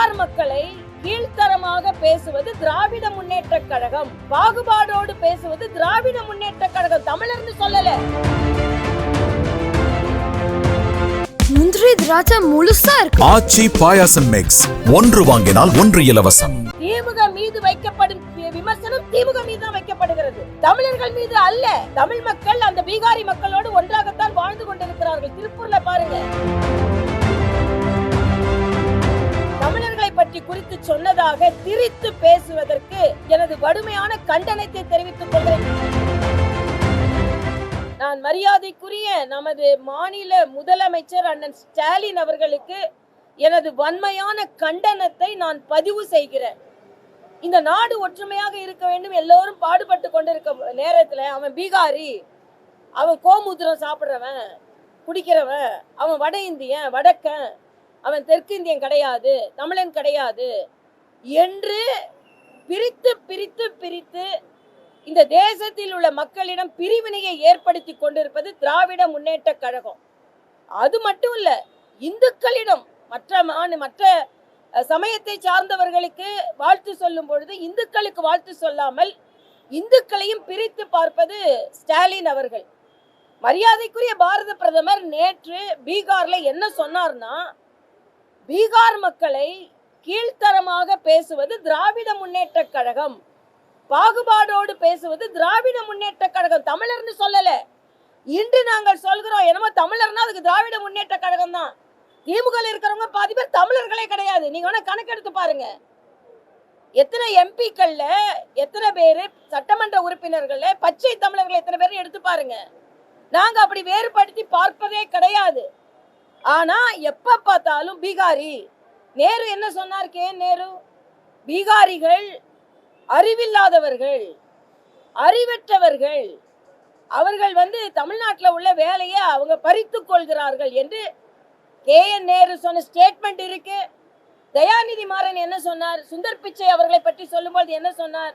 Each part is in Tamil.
பீகார் மக்களை கீழ்த்தரமாக பேசுவது திராவிட முன்னேற்ற கழகம். பாகுபாடோடு பேசுவது திராவிட முன்னேற்ற கழகம். தமிழர்னு சொல்லல. முந்திரி திராட்சை முழுசா இருக்கு. ஆச்சி பாயாசம் மிக்ஸ் ஒன்று வாங்கினால் ஒன்று இலவசம். திமுக மீது வைக்கப்படும் விமர்சனம் திமுக மீது தான் வைக்கப்படுகிறது. தமிழர்கள் மீது அல்ல. தமிழ் மக்கள் அந்த பீகாரி மக்களோடு ஒன்றாகத்தான் வாழ்ந்து கொண்டிருக்கிறார்கள். திருப்பூர்ல பாருங்க. எதிராக திரித்து பேசுவதற்கு எனது வடுமையான கண்டனத்தை தெரிவித்துக் கொள்கிறேன். நான் மரியாதைக்குரிய நமது மாநில முதலமைச்சர் அண்ணன் ஸ்டாலின் அவர்களுக்கு எனது வன்மையான கண்டனத்தை நான் பதிவு செய்கிறேன். இந்த நாடு ஒற்றுமையாக இருக்க வேண்டும். எல்லோரும் பாடுபட்டு கொண்டிருக்க நேரத்தில் அவன் பீகாரி அவன் கோமுத்திரம் சாப்பிட்றவன் குடிக்கிறவன் அவன் வட இந்தியன் வடக்கன் அவன் தெற்கு இந்தியன் கிடையாது தமிழன் கிடையாது என்று பிரித்து பிரித்து பிரித்து இந்த தேசத்தில் உள்ள மக்களிடம் பிரிவினையை ஏற்படுத்தி கொண்டிருப்பது திராவிட முன்னேற்ற கழகம். அது மட்டும் இல்ல இந்துக்களிடம் மற்ற மாநில மற்ற சமயத்தை சார்ந்தவர்களுக்கு வாழ்த்து சொல்லும் பொழுது இந்துக்களுக்கு வாழ்த்து சொல்லாமல் இந்துக்களையும் பிரித்து பார்ப்பது ஸ்டாலின் அவர்கள். மரியாதைக்குரிய பாரத பிரதமர் நேற்று பீகார்ல என்ன சொன்னார்னா பீகார் மக்களை கீழ்த்தரமாக பேசுவது திராவிட முன்னேற்ற கழகம். பாகுபாடோடு பேசுவது திராவிட முன்னேற்ற கழகம். தமிழர்னு சொல்லல. இன்று நாங்கள் சொல்கிறோம் என்னமோ தமிழர்னா அதுக்கு திராவிட முன்னேற்ற கழகம் தான். திமுக இருக்கிறவங்க பாதி பேர் தமிழர்களே கிடையாது. நீங்க வேணா கணக்கெடுத்து பாருங்க. எத்தனை எம்பிக்கள்ல எத்தனை பேர் சட்டமன்ற உறுப்பினர்கள்ல பச்சை தமிழர்கள் எத்தனை பேர் எடுத்து பாருங்க. நாங்க அப்படி வேறுபடுத்தி பார்ப்பதே கிடையாது. ஆனா எப்ப பார்த்தாலும் பீகாரி. நேரு என்ன சொன்னார் கே நேரு? பீகாரிகள் அறிவில்லாதவர்கள் அறிவற்றவர்கள். அவர்கள் வந்து தமிழ்நாட்டில் உள்ள வேலையை அவங்க பறித்து கொள்கிறார்கள் என்று கே என் நேரு சொன்ன ஸ்டேட்மெண்ட் இருக்கு. தயாநிதி மாறன் என்ன சொன்னார்? சுந்தர் பிச்சை அவர்களை பற்றி சொல்லும்போது என்ன சொன்னார்?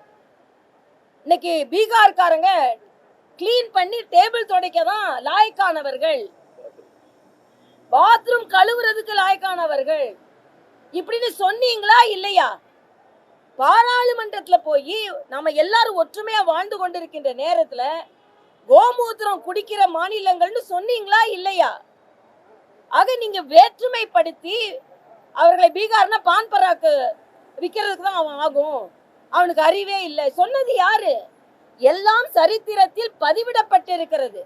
இன்னைக்கு பீகார்காரங்க க்ளீன் பண்ணி டேபிள் துடைக்க தான் லாய்க்கானவர்கள். பாத்ரூம் கழுவுறதுக்கு லாய்க்கானவர்கள். இப்படின்னு சொன்னீங்களா இல்லையா? பாராளுமன்றத்துல போய் நம்ம எல்லாரும் ஒற்றுமையா வாழ்ந்து கொண்டிருக்கின்ற நேரத்துல கோமூத்திரம் குடிக்கிற மாநிலங்கள்னு சொன்னீங்களா இல்லையா? ஆக நீங்க வேற்றுமைப்படுத்தி அவர்களை பீகார்னா பான் பராக்கு விற்கிறதுக்கு தான் அவன் ஆகும். அவனுக்கு அறிவே இல்லை. சொன்னது யாரு? எல்லாம் சரித்திரத்தில் பதிவிடப்பட்டிருக்கிறது.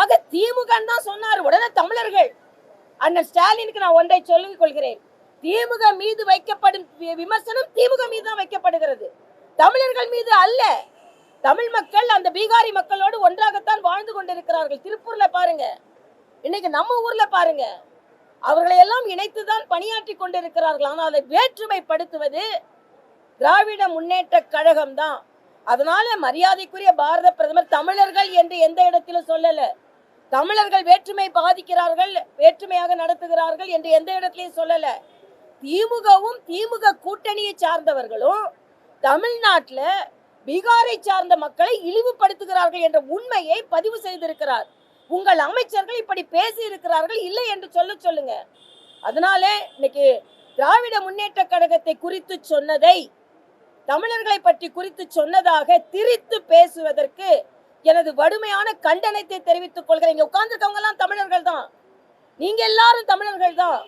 ஆக திமுக தான் சொன்னார். உடனே தமிழர்கள். அண்ணன் ஸ்டாலினுக்கு நான் ஒன்றை சொல்லிக் கொள்கிறேன். திமுக மீது வைக்கப்படும் வி- விமர்சனம் திமுக மீது தான் வைக்கப்படுகிறது. தமிழர்கள் மீது அல்ல. தமிழ் மக்கள் அந்த பீகாரி மக்களோடு ஒன்றாகத்தான் வாழ்ந்து கொண்டிருக்கிறார்கள். திருப்பூர்ல பாருங்க. இன்னைக்கு நம்ம ஊர்ல பாருங்க. அவர்களை எல்லாம் இணைத்துதான் பணியாற்றி கொண்டிருக்கிறார்கள். ஆனால் அதை வேற்றுமைப்படுத்துவது திராவிட முன்னேற்ற கழகம் தான் அதனால மரியாதைக்குரிய பாரத பிரதமர் தமிழர்கள் என்று எந்த இடத்திலும் சொல்லலை. தமிழர்கள் வேற்றுமை பாதிக்கிறார்கள் வேற்றுமையாக நடத்துகிறார்கள் என்று எந்த இடத்திலையும் சொல்லல. திமுகவும் திமுக கூட்டணியை சார்ந்தவர்களும் தமிழ்நாட்டில் பீகாரை சார்ந்த மக்களை இழிவுபடுத்துகிறார்கள் என்ற உண்மையை பதிவு செய்திருக்கிறார். உங்கள் அமைச்சர்கள் இப்படி பேசி இருக்கிறார்கள் இல்லை என்று சொல்ல சொல்லுங்க. அதனாலே இன்னைக்கு திராவிட முன்னேற்ற கழகத்தை குறித்து சொன்னதை தமிழர்களை பற்றி குறித்து சொன்னதாக திரித்து பேசுவதற்கு எனது வடுமையான கண்டனத்தை தெரிவித்துக் கொள்கிறேன். இங்க உட்கார்ந்துருக்கவங்க எல்லாம் தமிழர்கள் தான். நீங்க எல்லாரும் தமிழர்கள் தான்.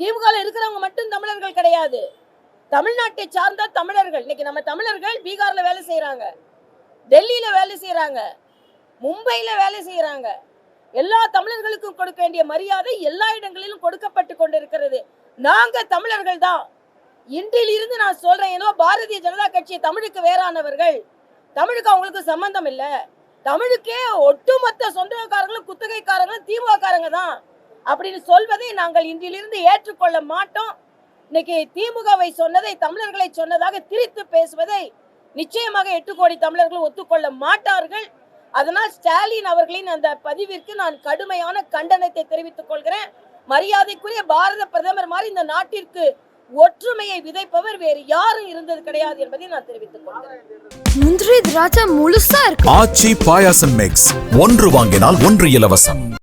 திமுக இருக்கிறவங்க மட்டும் தமிழர்கள் கிடையாது. தமிழ்நாட்டை சார்ந்த தமிழர்கள். இன்னைக்கு நம்ம தமிழர்கள் பீகார்ல வேலை செய்யறாங்க டெல்லியில வேலை செய்யறாங்க மும்பையில வேலை செய்யறாங்க எல்லா தமிழர்களுக்கும் கொடுக்க வேண்டிய மரியாதை எல்லா இடங்களிலும் கொடுக்கப்பட்டு கொண்டிருக்கிறது. நாங்க தமிழர்கள் தான். இன்றிலிருந்து நான் சொல்றேன். ஏதோ பாரதிய ஜனதா கட்சி தமிழுக்கு வேறானவர்கள். தமிழுக்கு அவங்களுக்கு சம்பந்தம் இல்லை. தமிழுக்கே ஒட்டுமொத்த சொந்தக்காரங்களும் குத்தகைக்காரங்களும் திமுககாரங்க தான். அப்படின்னு சொல்வதை நாங்கள் இன்றிலிருந்து ஏற்றுக்கொள்ள மாட்டோம். இன்னைக்கு திமுகவை சொன்னதை தமிழர்களை சொன்னதாக திரித்து பேசுவதை நிச்சயமாக எட்டு கோடி தமிழர்கள் ஒத்துக்கொள்ள மாட்டார்கள். அதனால் ஸ்டாலின் அவர்களின் அந்த பதிவிற்கு நான் கடுமையான கண்டனத்தை தெரிவித்துக் கொள்கிறேன். மரியாதைக்குரிய பாரத பிரதமர் மாதிரி இந்த நாட்டிற்கு ஒற்றுமையை விதைப்பவர் வேறு யாரும் இருந்தது கிடையாது என்பதை நான் தெரிவித்துக் கொள்கிறேன். முந்திரி திராட்சை முழுசா இருக்கு. ஆச்சி பாயாசம் மிக்ஸ் ஒன்று வாங்கினால் ஒன்று இலவசம்.